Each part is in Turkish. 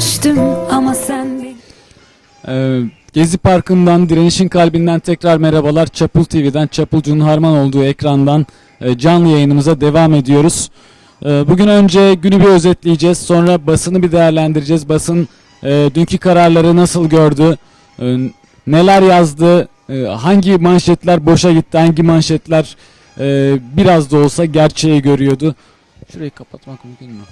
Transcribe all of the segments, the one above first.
düştüm ama sen Ee, Gezi Parkı'ndan, Direnişin Kalbinden tekrar merhabalar. Çapul TV'den, Çapulcu'nun harman olduğu ekrandan e, canlı yayınımıza devam ediyoruz. Ee, bugün önce günü bir özetleyeceğiz. Sonra basını bir değerlendireceğiz. Basın e, dünkü kararları nasıl gördü, e, neler yazdı, e, hangi manşetler boşa gitti, hangi manşetler e, biraz da olsa gerçeği görüyordu. Şurayı kapatmak mümkün mü?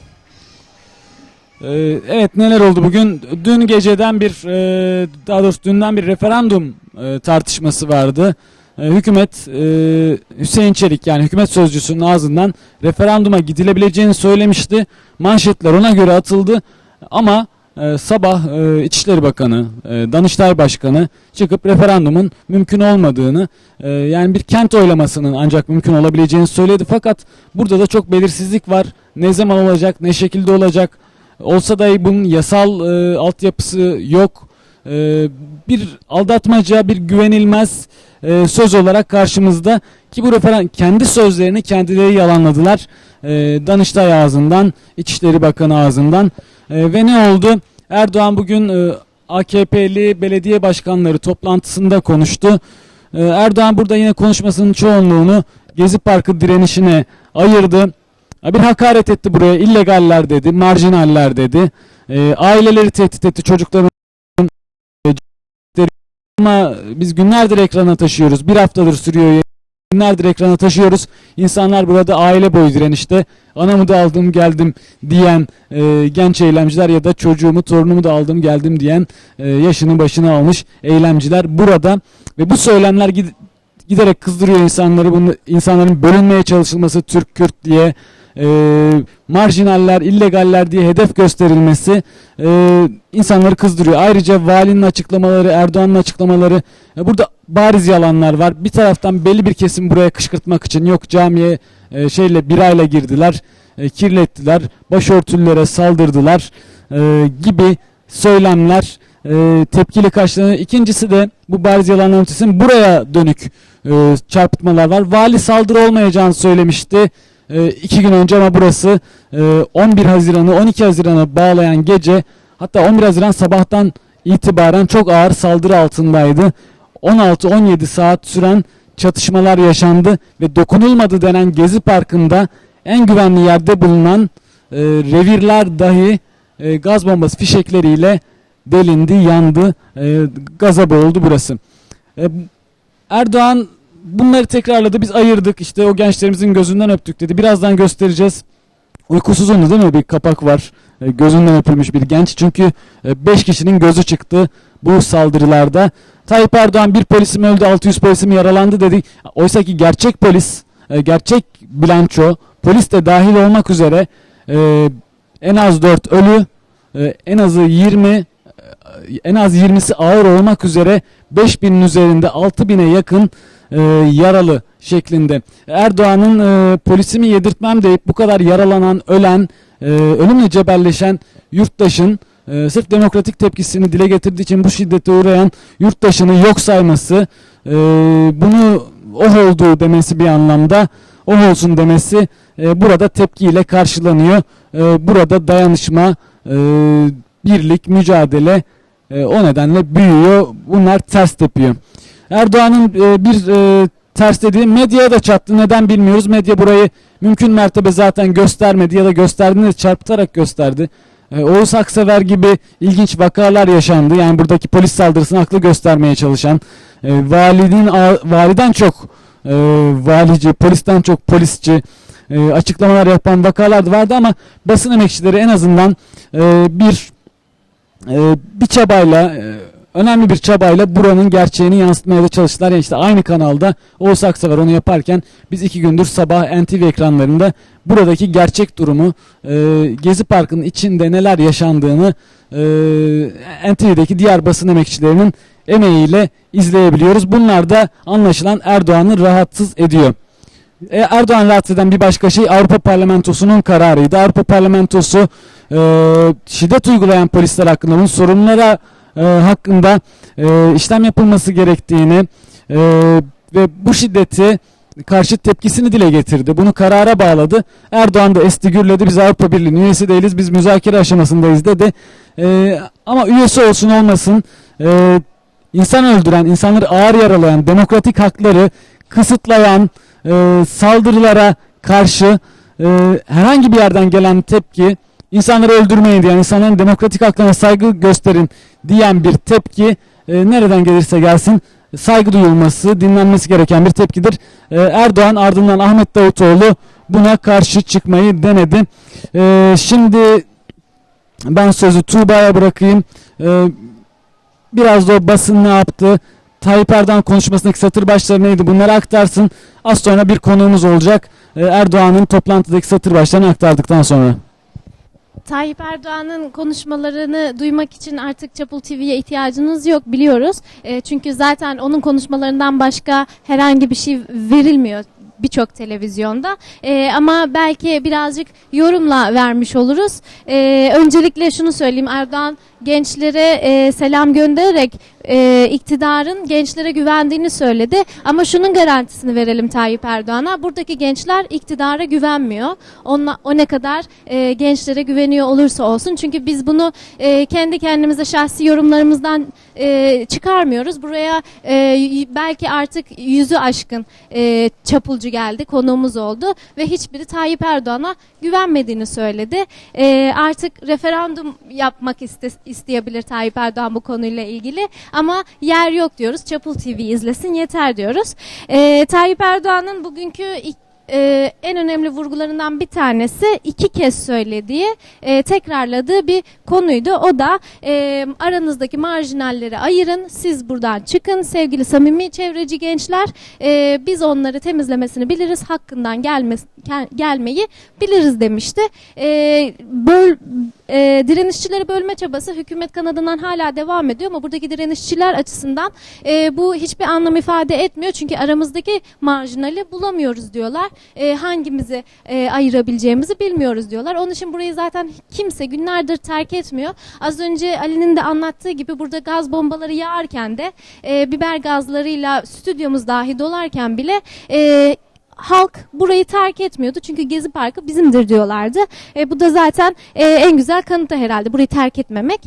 Ee, evet neler oldu bugün? Dün geceden bir e, daha doğrusu dünden bir referandum e, tartışması vardı. E, hükümet Hüseyin Çelik yani hükümet sözcüsünün ağzından referanduma gidilebileceğini söylemişti. Manşetler ona göre atıldı ama sabah İçişleri Bakanı, Danıştay Başkanı çıkıp referandumun mümkün olmadığını yani bir kent oylamasının ancak mümkün olabileceğini söyledi. Fakat burada da çok belirsizlik var. Ne zaman olacak, ne şekilde olacak? Olsa dahi bunun yasal e, altyapısı yok. E, bir aldatmaca, bir güvenilmez e, söz olarak karşımızda ki bu referan kendi sözlerini kendileri yalanladılar. E, Danıştay ağzından, İçişleri Bakanı ağzından E, ve ne oldu? Erdoğan bugün e, AKP'li belediye başkanları toplantısında konuştu. E, Erdoğan burada yine konuşmasının çoğunluğunu Gezi Parkı direnişine ayırdı. Bir hakaret etti buraya. illegaller dedi, marjinaller dedi. E, aileleri tehdit etti, çocukların ama biz günlerdir ekrana taşıyoruz. Bir haftadır sürüyor. Günlerdir ekrana taşıyoruz. İnsanlar burada aile boyu direnişte. Anamı da aldım geldim diyen e, genç eylemciler ya da çocuğumu torunumu da aldım geldim diyen e, yaşını başına almış eylemciler burada. Ve bu söylemler gid- giderek kızdırıyor insanları. Bunu, insanların bölünmeye çalışılması Türk Kürt diye e, marjinaller, illegaller diye hedef gösterilmesi e, insanları kızdırıyor. Ayrıca valinin açıklamaları, Erdoğan'ın açıklamaları e, burada bariz yalanlar var. Bir taraftan belli bir kesim buraya kışkırtmak için yok camiye e, şeyle birayla girdiler, e, kirlettiler, başörtülere saldırdılar e, gibi söylemler e, tepkili karşılanıyor. İkincisi de bu bariz yalanların ötesinde buraya dönük e, çarpıtmalar var. Vali saldırı olmayacağını söylemişti e, iki gün önce ama burası e, 11 Haziran'ı 12 Haziran'a bağlayan gece hatta 11 Haziran sabahtan itibaren çok ağır saldırı altındaydı. 16-17 saat süren çatışmalar yaşandı ve dokunulmadı denen Gezi Parkı'nda en güvenli yerde bulunan e, revirler dahi e, gaz bombası fişekleriyle delindi, yandı, e, gaza boğuldu burası. E, Erdoğan bunları tekrarladı. Biz ayırdık. işte o gençlerimizin gözünden öptük dedi. Birazdan göstereceğiz. Uykusuzundu değil mi? Bir kapak var. E, gözünden öpülmüş bir genç. Çünkü 5 kişinin gözü çıktı bu saldırılarda. Tayyip Erdoğan bir polisim öldü, 600 polisim yaralandı dedi. Oysa ki gerçek polis, e, gerçek bilanço, polis de dahil olmak üzere e, en az 4 ölü, e, en azı 20 e, en az 20'si ağır olmak üzere 5000'in üzerinde 6000'e yakın e, yaralı şeklinde. Erdoğan'ın e, polisimi yedirtmem deyip bu kadar yaralanan, ölen, e, ölümle cebelleşen yurttaşın e, sırf demokratik tepkisini dile getirdiği için bu şiddete uğrayan yurttaşını yok sayması, e, bunu oh olduğu demesi bir anlamda, oh olsun demesi e, burada tepkiyle karşılanıyor. E, burada dayanışma, e, birlik, mücadele e, o nedenle büyüyor. Bunlar ters tepiyor. Erdoğan'ın e, bir e, ters dediği medyaya da çattı. Neden bilmiyoruz. Medya burayı mümkün mertebe zaten göstermedi ya da gösterdiğinde çarpıtarak gösterdi. E, Oğuz Aksever gibi ilginç vakalar yaşandı. Yani buradaki polis saldırısını haklı göstermeye çalışan e, valinin validen çok e, valici, polisten çok polisçi e, açıklamalar yapan vakalar da vardı ama basın emekçileri en azından e, bir e, bir çabayla e, önemli bir çabayla buranın gerçeğini yansıtmaya da çalıştılar. Yani işte aynı kanalda Oğuz Aksever onu yaparken biz iki gündür sabah NTV ekranlarında buradaki gerçek durumu e, Gezi Parkı'nın içinde neler yaşandığını e, NTV'deki diğer basın emekçilerinin emeğiyle izleyebiliyoruz. Bunlar da anlaşılan Erdoğan'ı rahatsız ediyor. E, Erdoğan rahatsız eden bir başka şey Avrupa Parlamentosu'nun kararıydı. Avrupa Parlamentosu e, şiddet uygulayan polisler hakkında bunun sorunlara e, hakkında e, işlem yapılması gerektiğini e, ve bu şiddeti karşı tepkisini dile getirdi. Bunu karara bağladı. Erdoğan da esti gürledi. Biz Avrupa Birliği'nin üyesi değiliz. Biz müzakere aşamasındayız dedi. E, ama üyesi olsun olmasın e, insan öldüren, insanları ağır yaralayan, demokratik hakları kısıtlayan e, saldırılara karşı e, herhangi bir yerden gelen tepki, insanları öldürmeyin diyen, insanların demokratik haklarına saygı gösterin diyen bir tepki e, nereden gelirse gelsin saygı duyulması, dinlenmesi gereken bir tepkidir. E, Erdoğan ardından Ahmet Davutoğlu buna karşı çıkmayı denedi. E, şimdi ben sözü Tuğba'ya bırakayım. E, biraz da o basın ne yaptı? Tayyip Erdoğan konuşmasındaki satır başları neydi? Bunları aktarsın. Az sonra bir konuğumuz olacak. E, Erdoğan'ın toplantıdaki satır başlarını aktardıktan sonra. Tayyip Erdoğan'ın konuşmalarını duymak için artık Çapul TV'ye ihtiyacınız yok biliyoruz. E, çünkü zaten onun konuşmalarından başka herhangi bir şey verilmiyor birçok televizyonda. E, ama belki birazcık yorumla vermiş oluruz. E, öncelikle şunu söyleyeyim Erdoğan gençlere e, selam göndererek e, iktidarın gençlere güvendiğini söyledi. Ama şunun garantisini verelim Tayyip Erdoğan'a. Buradaki gençler iktidara güvenmiyor. Onla, o ne kadar e, gençlere güveniyor olursa olsun. Çünkü biz bunu e, kendi kendimize şahsi yorumlarımızdan e, çıkarmıyoruz. Buraya e, belki artık yüzü aşkın e, çapulcu geldi, konuğumuz oldu ve hiçbiri Tayyip Erdoğan'a güvenmediğini söyledi. E, artık referandum yapmak iste, isteyebilir Tayyip Erdoğan bu konuyla ilgili ama yer yok diyoruz. Çapul TV izlesin yeter diyoruz. E, Tayyip Erdoğan'ın bugünkü e, en önemli vurgularından bir tanesi iki kez söylediği, e, tekrarladığı bir konuydu. O da e, aranızdaki marjinalleri ayırın, siz buradan çıkın sevgili samimi çevreci gençler. E, biz onları temizlemesini biliriz, hakkından gelmesi, gel- gelmeyi biliriz demişti. E, böl, e, direnişçileri bölme çabası hükümet kanadından hala devam ediyor ama buradaki direnişçiler açısından e, bu hiçbir anlam ifade etmiyor. Çünkü aramızdaki marjinali bulamıyoruz diyorlar. E, hangimizi e, ayırabileceğimizi bilmiyoruz diyorlar. Onun için burayı zaten kimse günlerdir terk etmiyor. Az önce Ali'nin de anlattığı gibi burada gaz bombaları yağarken de e, biber gazlarıyla stüdyomuz dahi dolarken bile e, halk burayı terk etmiyordu. Çünkü Gezi Parkı bizimdir diyorlardı. E, bu da zaten e, en güzel kanıtı herhalde burayı terk etmemek.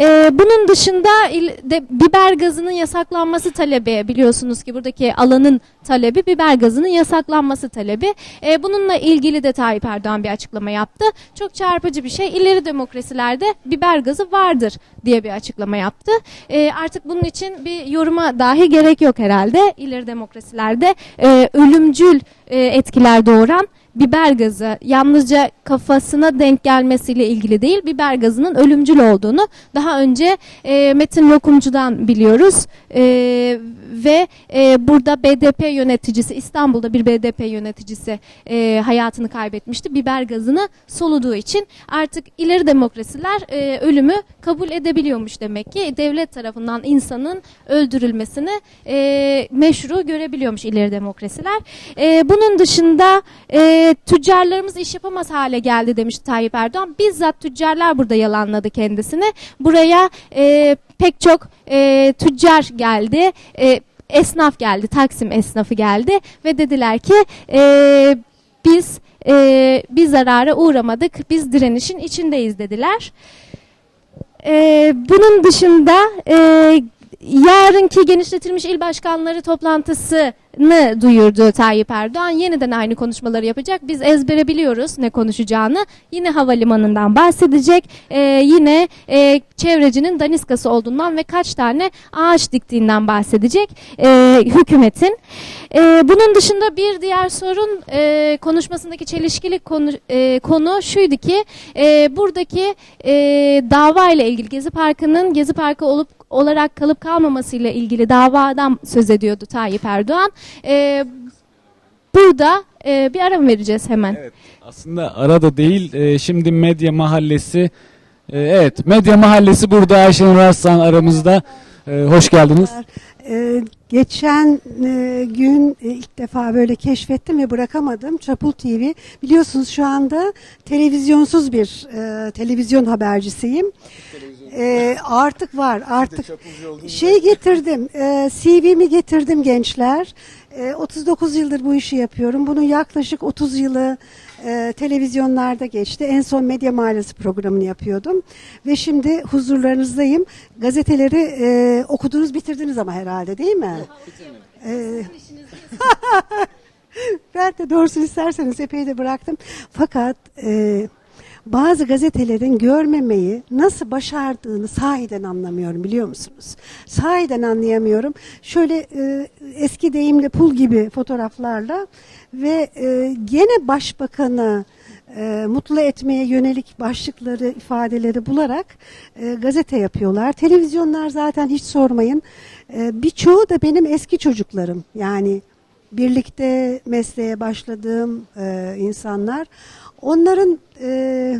E, bunun dışında il- de biber gazının yasaklanması talebi biliyorsunuz ki buradaki alanın talebi biber gazının yasaklanması talebi. E, bununla ilgili de Tayyip Erdoğan bir açıklama yaptı. Çok çarpıcı bir şey. İleri demokrasilerde biber gazı vardır diye bir açıklama yaptı. E, artık bunun için bir yoruma dahi gerek yok herhalde. İleri demokrasilerde e, ölümcül e, etkiler doğuran biber gazı. Yalnızca kafasına denk gelmesiyle ilgili değil biber gazının ölümcül olduğunu daha önce e, Metin Lokumcu'dan biliyoruz. E, ve e, burada BDP yöneticisi İstanbul'da bir BDP yöneticisi e, hayatını kaybetmişti. Biber gazını soluduğu için artık ileri demokrasiler e, ölümü kabul edebiliyormuş demek ki. Devlet tarafından insanın öldürülmesini e, meşru görebiliyormuş ileri demokrasiler. E, bunun dışında e, tüccarlarımız iş yapamaz hale geldi demişti Tayyip Erdoğan. Bizzat tüccarlar burada yalanladı kendisini. Buraya e, pek çok e, tüccar geldi. E, esnaf geldi. Taksim esnafı geldi ve dediler ki e, biz e, bir zarara uğramadık. Biz direnişin içindeyiz dediler. E, bunun dışında e, yarınki genişletilmiş il başkanları toplantısını duyurdu Tayyip Erdoğan. Yeniden aynı konuşmaları yapacak. Biz ezbere biliyoruz ne konuşacağını. Yine havalimanından bahsedecek. Ee, yine e, çevrecinin daniskası olduğundan ve kaç tane ağaç diktiğinden bahsedecek e, hükümetin. E, bunun dışında bir diğer sorun e, konuşmasındaki çelişkili konu, e, konu şuydu ki e, buradaki e, dava ile ilgili Gezi Parkı'nın Gezi Parkı olup olarak kalıp kalmamasıyla ilgili davadan söz ediyordu Tayyip Erdoğan. E, burada e, bir ara mı vereceğiz hemen? Evet. Aslında arada değil. e, şimdi Medya Mahallesi e, evet Medya Mahallesi burada Ayşenur Arslan aramızda. E, hoş geldiniz. Ee, Geçen e, gün e, ilk defa böyle keşfettim ve bırakamadım. Çapul TV. Biliyorsunuz şu anda televizyonsuz bir e, televizyon habercisiyim. E, artık var. Artık şey getirdim. E, CV'mi getirdim gençler. E, 39 yıldır bu işi yapıyorum. Bunun yaklaşık 30 yılı e, televizyonlarda geçti. En son Medya Mahallesi programını yapıyordum. Ve şimdi huzurlarınızdayım. Gazeteleri e, okudunuz bitirdiniz ama herhalde değil mi? E, ben de doğrusunu isterseniz epey de bıraktım. Fakat e, bazı gazetelerin görmemeyi nasıl başardığını sahiden anlamıyorum biliyor musunuz? Sahiden anlayamıyorum. Şöyle e, eski deyimle pul gibi fotoğraflarla ve e, gene başbakanı e, mutlu etmeye yönelik başlıkları, ifadeleri bularak e, gazete yapıyorlar. Televizyonlar zaten hiç sormayın. E, birçoğu da benim eski çocuklarım. Yani birlikte mesleğe başladığım e, insanlar. Onların e,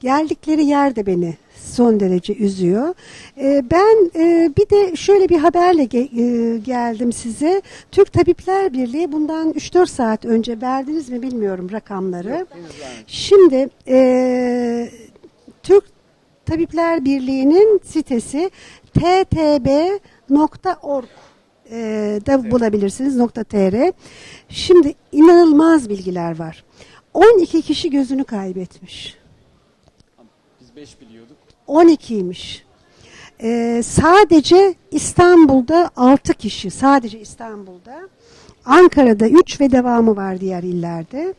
geldikleri yer de beni son derece üzüyor. E, ben e, bir de şöyle bir haberle ge- e, geldim size. Türk Tabipler Birliği bundan 3-4 saat önce verdiniz mi bilmiyorum rakamları. Şimdi e, Türk Tabipler Birliği'nin sitesi ttb.org e, da bulabilirsiniz .tr. Şimdi inanılmaz bilgiler var. 12 kişi gözünü kaybetmiş. Biz 5 biliyorduk. 12'ymiş. Ee, sadece İstanbul'da 6 kişi. Sadece İstanbul'da. Ankara'da 3 ve devamı var diğer illerde.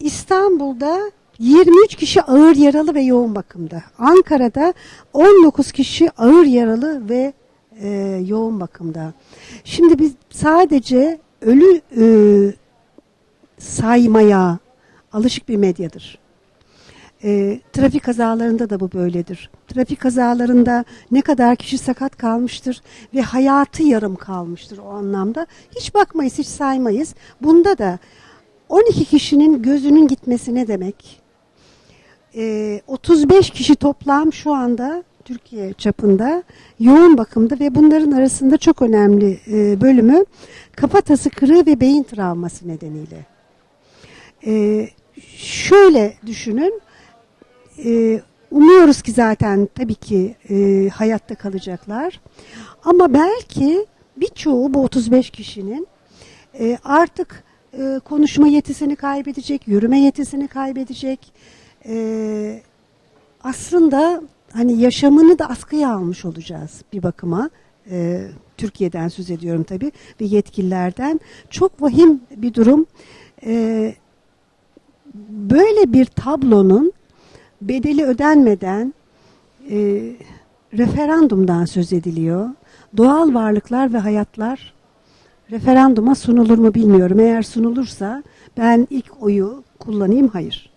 İstanbul'da 23 kişi ağır yaralı ve yoğun bakımda. Ankara'da 19 kişi ağır yaralı ve e, yoğun bakımda. Şimdi biz sadece ölü e, saymaya alışık bir medyadır. E, trafik kazalarında da bu böyledir. Trafik kazalarında ne kadar kişi sakat kalmıştır ve hayatı yarım kalmıştır o anlamda. Hiç bakmayız, hiç saymayız. Bunda da 12 kişinin gözünün gitmesi ne demek? E, 35 kişi toplam şu anda Türkiye çapında yoğun bakımda ve bunların arasında çok önemli e, bölümü kafatası kırığı ve beyin travması nedeniyle. E, şöyle düşünün, e, umuyoruz ki zaten tabii ki e, hayatta kalacaklar. Ama belki birçoğu bu 35 kişinin e, artık e, konuşma yetisini kaybedecek, yürüme yetisini kaybedecek. E, aslında hani yaşamını da askıya almış olacağız bir bakıma. E, Türkiye'den söz ediyorum tabii ve yetkililerden. Çok vahim bir durum. E, böyle bir tablonun bedeli ödenmeden e, referandumdan söz ediliyor. Doğal varlıklar ve hayatlar referanduma sunulur mu bilmiyorum. Eğer sunulursa ben ilk oyu kullanayım hayır.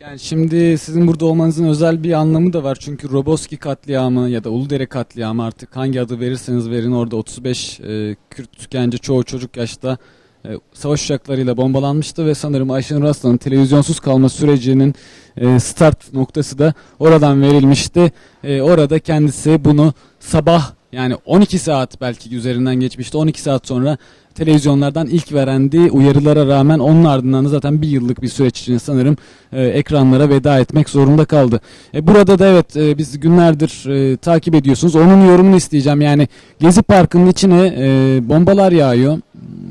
Yani şimdi sizin burada olmanızın özel bir anlamı da var. Çünkü Roboski katliamı ya da Uludere katliamı artık hangi adı verirseniz verin orada 35 e, Kürt genci çoğu çocuk yaşta e, savaş uçaklarıyla bombalanmıştı ve sanırım Ayşenur Aslan'ın televizyonsuz kalma sürecinin e, start noktası da oradan verilmişti. E, orada kendisi bunu sabah yani 12 saat belki üzerinden geçmişti. 12 saat sonra televizyonlardan ilk verendi. Uyarılara rağmen onun ardından da zaten bir yıllık bir süreç için sanırım e, ekranlara veda etmek zorunda kaldı. E, burada da evet e, biz günlerdir e, takip ediyorsunuz. Onun yorumunu isteyeceğim. Yani Gezi Parkı'nın içine e, bombalar yağıyor.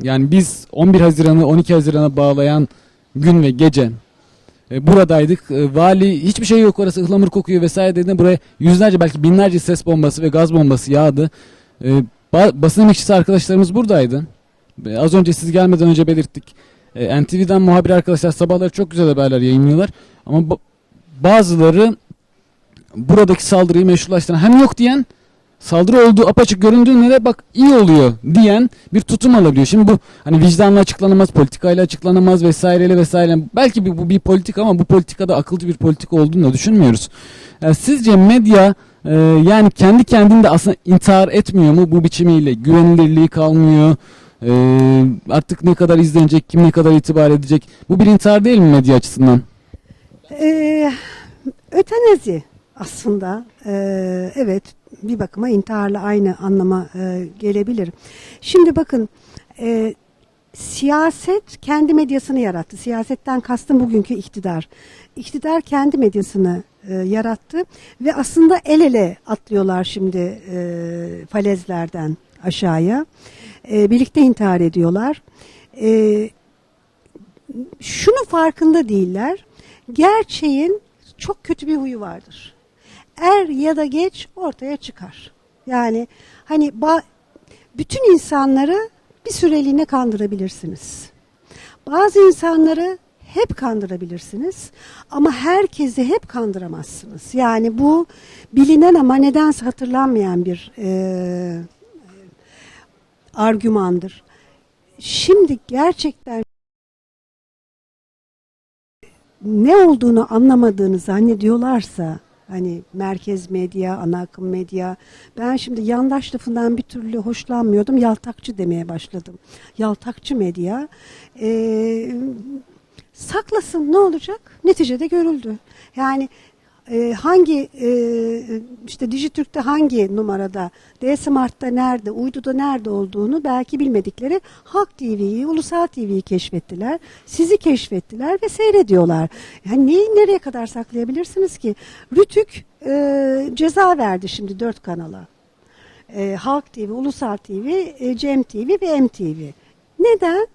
Yani biz 11 Haziran'ı 12 Haziran'a bağlayan gün ve gece e, buradaydık. E, vali hiçbir şey yok orası ıhlamur kokuyor vesaire dediğinde buraya yüzlerce belki binlerce ses bombası ve gaz bombası yağdı. E, ba- basın emekçisi arkadaşlarımız buradaydı. E, az önce siz gelmeden önce belirttik. E, NTV'den muhabir arkadaşlar sabahları çok güzel haberler yayınlıyorlar. Ama ba- bazıları buradaki saldırıyı meşrulaştıran hem yok diyen saldırı olduğu apaçık göründüğünde de bak iyi oluyor diyen bir tutum alabiliyor. Şimdi bu hani vicdanla açıklanamaz, politikayla açıklanamaz vesaireyle vesaire. Belki bir, bu bir politik ama bu politikada akılcı bir politika olduğunu da düşünmüyoruz. Yani sizce medya e, yani kendi kendinde aslında intihar etmiyor mu bu biçimiyle? Güvenilirliği kalmıyor. E, artık ne kadar izlenecek, kim ne kadar itibar edecek? Bu bir intihar değil mi medya açısından? Ee, ötenazi aslında. Ee, evet bir bakıma intiharla aynı anlama e, gelebilir. Şimdi bakın e, siyaset kendi medyasını yarattı. Siyasetten kastım bugünkü iktidar. İktidar kendi medyasını e, yarattı ve aslında el ele atlıyorlar şimdi e, falezlerden aşağıya. E, birlikte intihar ediyorlar. E, şunu farkında değiller. Gerçeğin çok kötü bir huyu vardır. Er ya da geç ortaya çıkar. Yani hani bütün insanları bir süreliğine kandırabilirsiniz. Bazı insanları hep kandırabilirsiniz ama herkesi hep kandıramazsınız. Yani bu bilinen ama nedense hatırlanmayan bir e, argümandır. Şimdi gerçekten ne olduğunu anlamadığını zannediyorlarsa hani merkez medya, ana akım medya ben şimdi yandaş lafından bir türlü hoşlanmıyordum. Yaltakçı demeye başladım. Yaltakçı medya eee, saklasın ne olacak? Neticede görüldü. Yani e, hangi e, işte Dijitürk'te hangi numarada, D-Smart'ta nerede, Uydu'da nerede olduğunu belki bilmedikleri Halk TV'yi, Ulusal TV'yi keşfettiler. Sizi keşfettiler ve seyrediyorlar. Yani neyi nereye kadar saklayabilirsiniz ki? Rütük e, ceza verdi şimdi dört kanala. E, Halk TV, Ulusal TV, e, Cem TV ve MTV. Neden?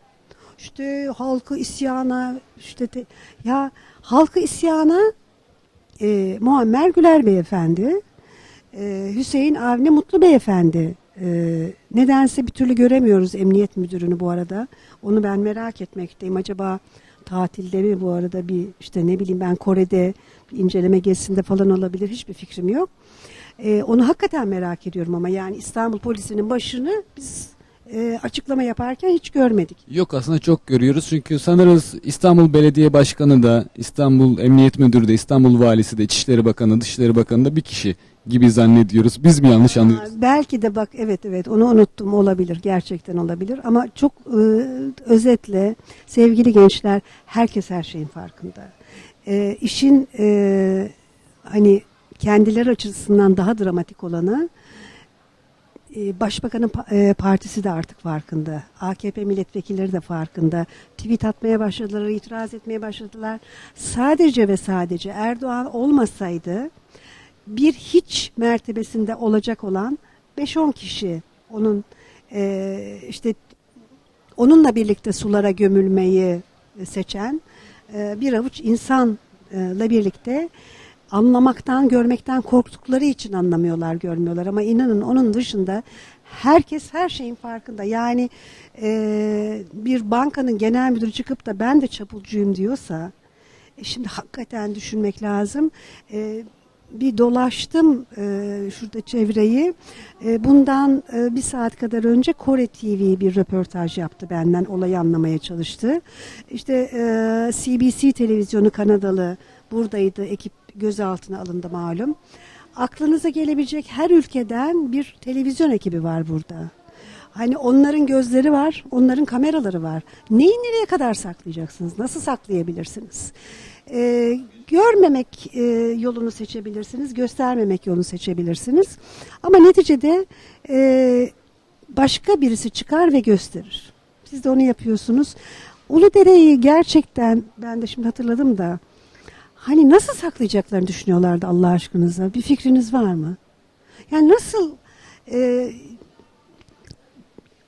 İşte halkı isyana, işte de- ya halkı isyana e, Muammer Güler Beyefendi, e, Hüseyin Avni Mutlu Beyefendi. E, nedense bir türlü göremiyoruz emniyet müdürünü bu arada. Onu ben merak etmekteyim. Acaba tatilde mi bu arada bir işte ne bileyim ben Kore'de bir inceleme gezisinde falan olabilir. Hiçbir fikrim yok. E, onu hakikaten merak ediyorum ama yani İstanbul polisinin başını biz e, açıklama yaparken hiç görmedik. Yok aslında çok görüyoruz çünkü sanırız İstanbul Belediye Başkanı da, İstanbul Emniyet Müdürü de, İstanbul Valisi de, İçişleri Bakanı, Dışişleri Bakanı da bir kişi gibi zannediyoruz. Biz mi yanlış anlıyoruz? Aa, Belki de bak evet evet onu unuttum olabilir gerçekten olabilir ama çok e, özetle sevgili gençler herkes her şeyin farkında. E, işin e, hani kendileri açısından daha dramatik olanı Başbakanın pa- e, partisi de artık farkında. AKP milletvekilleri de farkında. Tweet atmaya başladılar, itiraz etmeye başladılar. Sadece ve sadece Erdoğan olmasaydı bir hiç mertebesinde olacak olan 5-10 kişi onun e, işte onunla birlikte sulara gömülmeyi seçen e, bir avuç insanla birlikte anlamaktan, görmekten korktukları için anlamıyorlar, görmüyorlar. Ama inanın onun dışında herkes her şeyin farkında. Yani e, bir bankanın genel müdürü çıkıp da ben de çapulcuyum diyorsa, e şimdi hakikaten düşünmek lazım. E, bir dolaştım e, şurada çevreyi. E, bundan e, bir saat kadar önce Kore TV bir röportaj yaptı benden. Olayı anlamaya çalıştı. İşte e, CBC televizyonu Kanadalı buradaydı. Ekip gözaltına alındı malum. Aklınıza gelebilecek her ülkeden bir televizyon ekibi var burada. Hani onların gözleri var, onların kameraları var. Neyi nereye kadar saklayacaksınız? Nasıl saklayabilirsiniz? Ee, görmemek e, yolunu seçebilirsiniz, göstermemek yolunu seçebilirsiniz. Ama neticede e, başka birisi çıkar ve gösterir. Siz de onu yapıyorsunuz. Uludere'yi gerçekten ben de şimdi hatırladım da hani nasıl saklayacaklarını düşünüyorlardı Allah aşkınıza? Bir fikriniz var mı? Yani nasıl e,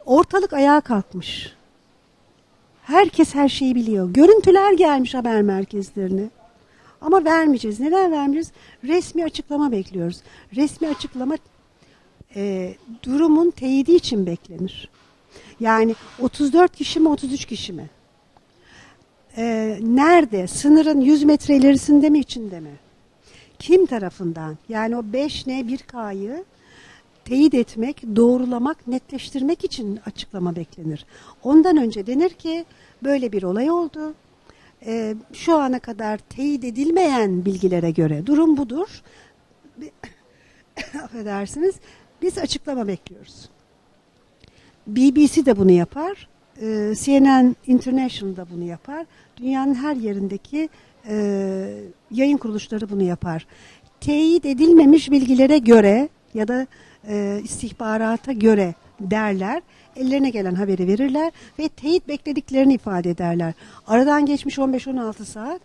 ortalık ayağa kalkmış. Herkes her şeyi biliyor. Görüntüler gelmiş haber merkezlerine. Ama vermeyeceğiz. Neden vermeyeceğiz? Resmi açıklama bekliyoruz. Resmi açıklama e, durumun teyidi için beklenir. Yani 34 kişi mi 33 kişi mi? E, nerede? Sınırın 100 metre ilerisinde mi içinde mi? Kim tarafından? Yani o 5N 1K'yı teyit etmek, doğrulamak, netleştirmek için açıklama beklenir. Ondan önce denir ki böyle bir olay oldu. Ee, şu ana kadar teyit edilmeyen bilgilere göre durum budur. Affedersiniz. Biz açıklama bekliyoruz. BBC de bunu yapar. Ee, CNN International da bunu yapar. Dünyanın her yerindeki e, yayın kuruluşları bunu yapar. teyit edilmemiş bilgilere göre ya da e, istihbarata göre derler. Ellerine gelen haberi verirler ve teyit beklediklerini ifade ederler. Aradan geçmiş 15-16 saat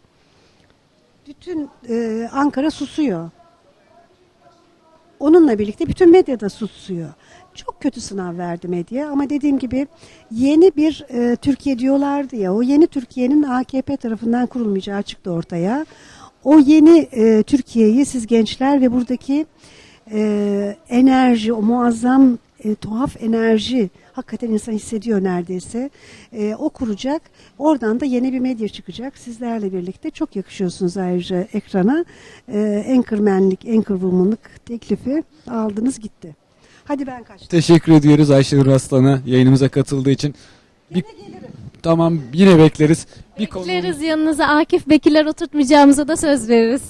bütün e, Ankara susuyor. Onunla birlikte bütün medya da susuyor. Çok kötü sınav verdi medya ama dediğim gibi yeni bir e, Türkiye diyorlardı ya o yeni Türkiye'nin AKP tarafından kurulmayacağı çıktı ortaya. O yeni e, Türkiye'yi siz gençler ve buradaki e, enerji, o muazzam e, tuhaf enerji hakikaten insan hissediyor neredeyse. E, o kuracak. Oradan da yeni bir medya çıkacak. Sizlerle birlikte çok yakışıyorsunuz ayrıca ekrana. E, anchormanlik, anchorwomanlık teklifi aldınız gitti. Hadi ben kaçtım. Teşekkür ediyoruz Ayşenur Aslan'a yayınımıza katıldığı için. Bir, tamam yine bekleriz. Bir konu Bekleriz yanınıza Akif Bekirler oturtmayacağımıza da söz veririz.